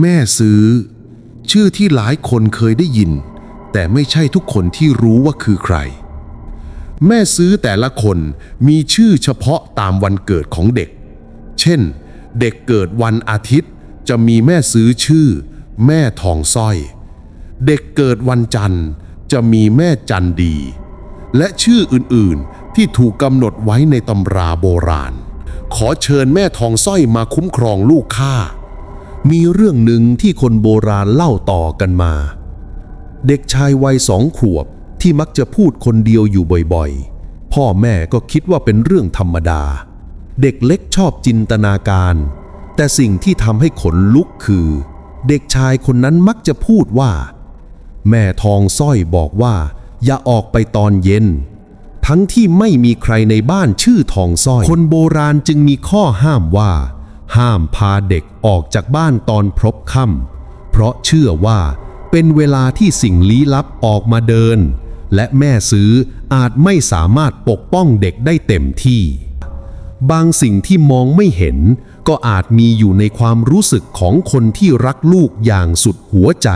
แม่ซื้อ ชื่อที่หลายคนเคยได้ยิน แต่ไม่ใช่ทุกคนที่รู้ว่าคือใคร แม่ซื้อแต่ละคนมีชื่อเฉพาะตามวันเกิดของเด็ก เช่น เด็กเกิดวันอาทิตย์ จะมีแม่ซื้อชื่อ แม่ทองสร้อย เด็กเกิดวันจันทร์ จะมีแม่จันดี และชื่ออื่นๆที่ถูกกำหนดไว้ในตำราโบราณ ขอเชิญแม่ทองสร้อยมาคุ้มครองลูกข้า มีเรื่องหนึ่งที่คนโบราณเล่าต่อกันมา เด็กชายวัยสองขวบที่มักจะพูดคนเดียวอยู่บ่อยๆ พ่อแม่ก็คิดว่าเป็นเรื่องธรรมดา เด็กเล็กชอบจินตนาการ แต่สิ่งที่ทำให้ขนลุกคือ เด็กชายคนนั้นมักจะพูดว่า แม่ทองสร้อยบอกว่า อย่าออกไปตอนเย็น ทั้งที่ไม่มีใครในบ้านชื่อทองสร้อย คนโบราณจึงมีข้อห้ามว่า ห้ามพาเด็กออกจากบ้านตอนพรบค่ำเพราะเชื่อว่าเป็นเวลาที่สิ่งลี้ลับออกมาเดิน และแม่ซื้ออาจไม่สามารถปกป้องเด็กได้เต็มที่ บางสิ่งที่มองไม่เห็น ก็อาจมีอยู่ในความรู้สึกของคนที่รักลูกอย่างสุดหัวใจ